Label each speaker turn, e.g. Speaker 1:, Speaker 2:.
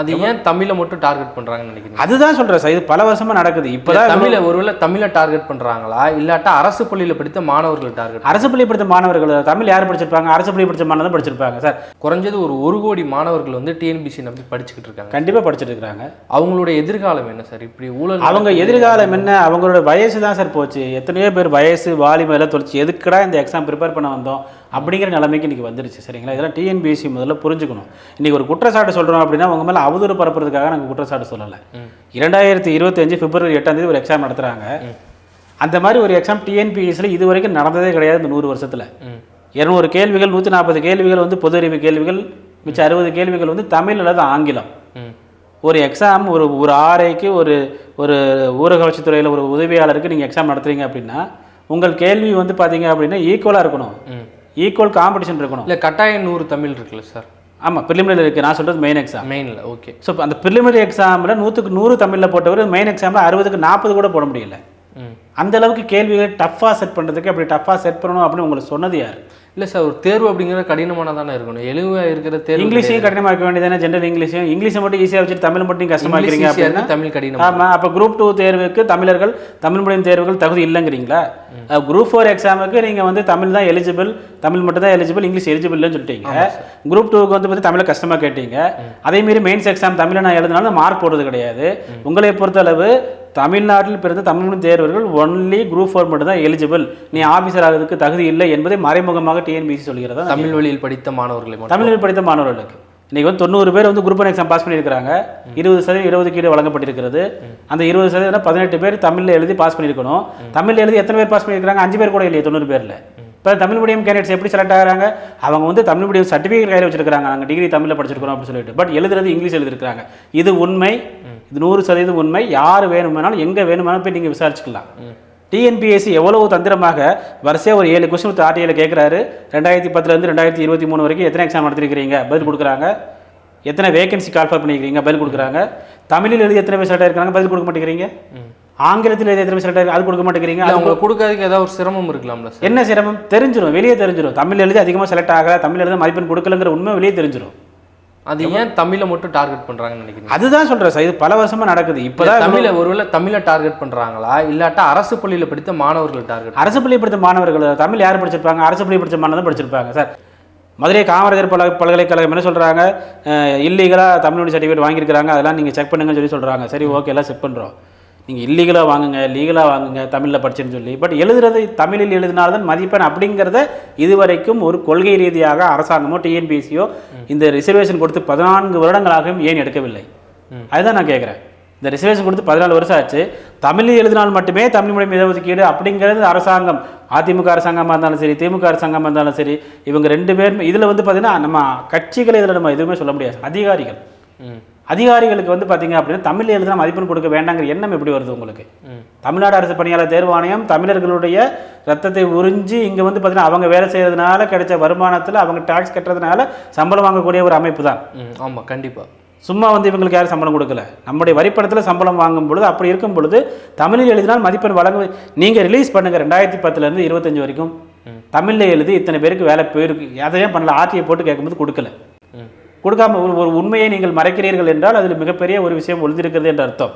Speaker 1: அது ஏன் தமிழை மட்டும் டார்கெட் பண்றாங்கன்னு நினைக்கிறீங்க?
Speaker 2: அதுதான் சொல்கிறேன் சார். இது பல வருஷமாக நடக்குது. இப்போதான்
Speaker 1: தமிழை ஒருவேளை தமிழை டார்கெட் பண்றாங்களா? இல்லாட்டா அரசு பள்ளியில படித்த மாணவர்கள் டார்கெட்
Speaker 2: அரசு பள்ளி படித்த மாணவர்கள் தமிழ் யார் படிச்சிருப்பாங்க? அரசு பள்ளி படித்த மாணவர்கள் படிச்சிருப்பாங்க சார்.
Speaker 1: குறைஞ்சது ஒரு ஒரு கோடி மாணவர்கள் வந்து டிஎன்பிசி நம்பி படிச்சுக்கிட்டு இருக்காங்க.
Speaker 2: கண்டிப்பாக படிச்சிட்டு இருக்கிறாங்க
Speaker 1: அவங்களுடைய எதிர்காலம் என்ன சார்? இப்படி ஊழல்
Speaker 2: அவங்க எதிர்காலம் என்ன? அவங்களோட வயசு தான் சார் போச்சு. எத்தனையோ பேர் வயசு வாலிபம் எல்லாம் தொலைச்சு எதுக்குடா இந்த எக்ஸாம் ப்ரிப்பேர் பண்ண வந்தோம்? அப்படிங்கிற நிலைமைக்கு இன்றைக்கி வந்துருச்சு சரிங்களா? இதெல்லாம் டிஎன்பிஎஸ்சி முதல்ல புரிஞ்சுக்கணும். இன்றைக்கி ஒரு குற்றச்சாட்டு சொல்கிறோம் அப்படின்னா உங்க மேலே அவதூறு பரப்புறதுக்காக நாங்கள் குற்றச்சாட்டு சொல்லலை. இரண்டாயிரத்தி இருபத்தஞ்சு பிப்ரவரி எட்டாம் தேதி ஒரு எக்ஸாம் நடத்துகிறாங்க அந்த மாதிரி ஒரு எக்ஸாம் டிஎன்பிஎஸ்சியில் இது வரைக்கும் நடந்ததே கிடையாது இந்த நூறு வருஷத்தில். இரநூறு கேள்விகள் நூற்றி நாற்பது கேள்விகள் வந்து பொது அறிவு கேள்விகள் மிச்சம் அறுபது கேள்விகள் வந்து தமிழ் அல்லது ஆங்கிலம். ஒரு எக்ஸாம் ஒரு ஒரு ஆர்ஐக்கு ஒரு ஒரு ஊரக வளர்ச்சித்துறையில் ஒரு உதவியாளருக்கு நீங்கள் எக்ஸாம் நடத்துறீங்க அப்படின்னா உங்கள் கேள்வி வந்து பார்த்தீங்க அப்படின்னா ஈக்குவலாக இருக்கணும். ஈக்குவல் காம்படிஷன் இருக்கணும்.
Speaker 1: இல்ல கட்டாயம் நூறு தமிழ் இருக்குல்ல சார்?
Speaker 2: ஆமாம் ப்ரிலிமினரி இருக்குது நான் சொல்கிறது மெயின் எக்ஸாம்
Speaker 1: மெயின்ல ஓகே
Speaker 2: ஸோ அந்த ப்ரிலிமினரி எக்ஸாமில் நூற்றுக்கு நூறு தமிழில் போட்டவர் மெயின் எக்ஸாமில் அறுபதுக்கு நாற்பது கூட போட முடியல. அந்த அளவுக்கு கேள்விகளை டஃப்பாக செட் பண்ணுறதுக்கு அப்படி டஃப்பாக செட் பண்ணணும் அப்படின்னு உங்களுக்கு சொன்னது யார்?
Speaker 1: இல்ல சார் ஒரு தேர்வு அப்படிங்கிறது கடினமானதானே தானே இருக்கணும். எளிவா இருக்கிற தேர்வு
Speaker 2: இங்கிலீஷையும் கடினமாக்க வேண்டியதானே ஜென்ரல் இங்கிலீஷையும். இங்கிலீஷை மட்டும் ஈஸியாக வச்சுட்டு தமிழ் மட்டும்
Speaker 1: இங்கிலீஷ் easy-ஆ
Speaker 2: அப்படின்னா
Speaker 1: இருக்கு, தமிழ் கடினம்.
Speaker 2: ஆமாம் அப்போ குரூப் டூ தேர்வுக்கு தமிழர்கள் தமிழ் மீடியம் தேர்வுகள் தகுதி இல்லைங்கிறீங்களா? குரூப் ஃபோர் எக்ஸாமுக்கு நீங்கள் வந்து தமிழ் தான் எலிஜிபிள் தமிழ் மட்டும் தான் எலிஜிபிள் இங்கிலீஷ் எலிஜிபிள் இல்லைன்னு சொல்லிட்டீங்க. குரூப் டூக்கு வந்து பார்த்து தமிழை கஷ்டமாக கேட்டீங்க. அதே மாரி மெயின்ஸ் எக்ஸாம் தமிழை நான் எழுதினாலும் மார்க் போடுறது கிடையாது. உங்களை பொறுத்தளவு தமிழ்நாட்டில் பிறந்த தமிழ் தேர்வர்கள் ஒன்லி குரூப் ஃபோர் மட்டும் தான் எலிஜிபிள் நீ ஆஃபீஸர் ஆகிறதுக்கு தகுதி இல்லை என்பதை மறைமுகமாக டிஎன்பிசி சொல்கிறதா?
Speaker 1: தமிழ் வழியில் படித்த மாணவர்களை மட்டும்.
Speaker 2: தமிழில் படித்த மாணவர்களுக்கு. இன்னைக்கு வந்து தொண்ணூறு பேர் வந்து குரூப் ஒன் எக்ஸாம் பாஸ் பண்ணியிருக்காங்க இருபது சதவீதம் இடஒதுக்கீடு வழங்கப்பட்டிருக்கிறது. அந்த இருபது சதவீதம் பதினெட்டு பேர் தமிழில் எழுதி பாஸ் பண்ணியிருக்கணும். தமிழில் எழுதி எத்தனை பேர் பாஸ் பண்ணியிருக்காங்க அஞ்சு பேர் கூட இல்லையே தொண்ணூறு பேரில். இப்போ தமிழ் மீடியம் கேண்டிடேட்ஸ் எப்படி செலக்ட் ஆகிறாங்க? அவங்க வந்து தமிழ் மீடியம் சர்டிஃபிகேட் கையில் வச்சிருக்காங்க நாங்கள் டிகிரி தமிழில் படிச்சிருக்கிறோம் அப்படின்னு சொல்லிட்டு. பட் எழுதுறது இங்கிலீஷ் எழுதிருக்காங்க இது உண்மை. இது நூறு சதவீதம் உண்மை. யார் வேணுமானாலும் எங்கே வேணுமானாலும் போய் நீங்கள் விசாரிச்சுக்கலாம். டிஎன்பிஎஸ்சி எவ்வளவு தந்திரமாக வரிசையாக ஒரு ஏழு கொஸ்டின் ஆர்டிஐல கேட்குறாரு ரெண்டாயிரத்தி பத்துலேருந்து ரெண்டாயிரத்தி இருபத்தி மூணு வரைக்கும் எத்தனை எக்ஸாம் நடத்திருக்கிறீங்க? பதில் கொடுக்குறாங்க. எத்தனை வேகன்சி கால்ஃபர் பண்ணிக்கிறீங்க பதில் கொடுக்குறாங்க. தமிழில் எழுதி எத்தனை பேர் செலக்ட் ஆயிருக்காங்க? பதில் கொடுக்க மாட்டேங்கிறீங்க. ஆங்கிலத்தில் எழுதி எத்தனை பேர் செலக்ட் ஆயிருக்கு அது கொடுக்க மாட்டேங்கிறீங்க.
Speaker 1: அவங்க கொடுக்காததுக்கு ஏதாவது ஒரு சிரமம் இருக்கலாம்ல
Speaker 2: என்ன சிரமம்? தெரிஞ்சிடும் வெளியே தெரிஞ்சிடும் தமிழ் எழுதி அதிகமாக செலக்ட் ஆகல. தமிழ் எழுத மதிப்பெண் கொடுக்கலங்கிற உண்மை வெளியே தெரிஞ்சிடும்
Speaker 1: அது ஏன் தமிழை மட்டும் டார்கெட் பண்றாங்கன்னு நினைக்கிறீங்க?
Speaker 2: அதுதான் சொல்கிறேன் சார் இது பல வருஷமா நடக்குது.
Speaker 1: இல்ல,
Speaker 2: இப்போதான்
Speaker 1: தமிழை ஒருவேளை தமிழை டார்கெட் பண்றாங்களா? இல்லாட்டா அரசு பள்ளியில படித்த மாணவர்கள் டார்கெட்
Speaker 2: அரசு பள்ளி படித்த மாணவர்கள் தமிழ் யார் படிச்சிருப்பாங்க? அரசு பள்ளி படித்த மாணவர்கள் படிச்சிருப்பாங்க சார். மதுரை காமராஜர் பல்க பல்கலைக்கழகம் என்ன சொல்கிறாங்க இல்லீகலாக தமிழ் சர்டிஃபிகேட் வாங்கியிருக்கிறாங்க அதெல்லாம் நீங்கள் செக் பண்ணுங்கன்னு சொல்லி சொல்கிறாங்க சரி ஓகே எல்லாம் செக் பண்ணுறோம் நீங்கள் இல்லீகலாக வாங்குங்க லீகலாக வாங்குங்க தமிழில் படிச்சுன்னு சொல்லி. பட் எழுதுறது தமிழில் எழுதினால்தான் மதிப்பெண் அப்படிங்கிறத இதுவரைக்கும் ஒரு கொள்கை ரீதியாக அரசாங்கமோ டிஎன்பிஎஸ்சியோ இந்த ரிசர்வேஷன் கொடுத்து பதினான்கு வருடங்களாகவும் ஏன் எடுக்கவில்லை. அதுதான் நான் கேட்குறேன். இந்த ரிசர்வேஷன் கொடுத்து பதினாலு வருஷம் ஆச்சு. தமிழில் எழுதினால் மட்டுமே தமிழ் மொழி இடஒதுக்கீடு அப்படிங்கிறது அரசாங்கம் அதிமுக அரசாங்கமாக இருந்தாலும் சரி திமுக அரசாங்கமாக இருந்தாலும் சரி இவங்க ரெண்டு பேருமே இதில் வந்து பார்த்தீங்கன்னா நம்ம கட்சிகளை இதில் நம்ம எதுவுமே சொல்ல முடியாது. அதிகாரிகள். அதிகாரிகளுக்கு வந்து பார்த்தீங்க அப்படின்னா தமிழ் எழுதினா மதிப்பெண் கொடுக்க வேண்டாங்கிற எண்ணம் எப்படி வருது உங்களுக்கு? தமிழ்நாடு அரசு பணியாளர் தேர்வாணையம் தமிழர்களுடைய ரத்தத்தை உறிஞ்சி இங்கே வந்து பார்த்தீங்கன்னா அவங்க வேலை செய்யறதுனால கிடைச்ச வருமானத்தில் அவங்க டாக்ஸ் கட்டுறதுனால சம்பளம் வாங்கக்கூடிய ஒரு அமைப்பு தான்
Speaker 1: ம் ஆமா கண்டிப்பா.
Speaker 2: சும்மா வந்து இவங்களுக்கு யாரும் சம்பளம் கொடுக்கல. நம்முடைய வரிப்பணத்தில் சம்பளம் வாங்கும் பொழுது அப்படி இருக்கும் பொழுது தமிழில் எழுதினால் மதிப்பெண் வழங்க நீங்கள் ரிலீஸ் பண்ணுங்க ரெண்டாயிரத்தி பத்துலேருந்து இருபத்தஞ்சு வரைக்கும். தமிழில் எழுதி இத்தனை பேருக்கு வேலை போயிருக்கு. அதையும் பண்ணல. ஆர்டிஐ போட்டு கேட்கும்போது கொடுக்கல. கொடுக்காம ஒரு உண்மையை நீங்கள் மறைக்கிறீர்கள் என்றால் அதில் மிகப்பெரிய ஒரு விஷயம் ஒளிந்திருக்கிறது என்ற அர்த்தம்.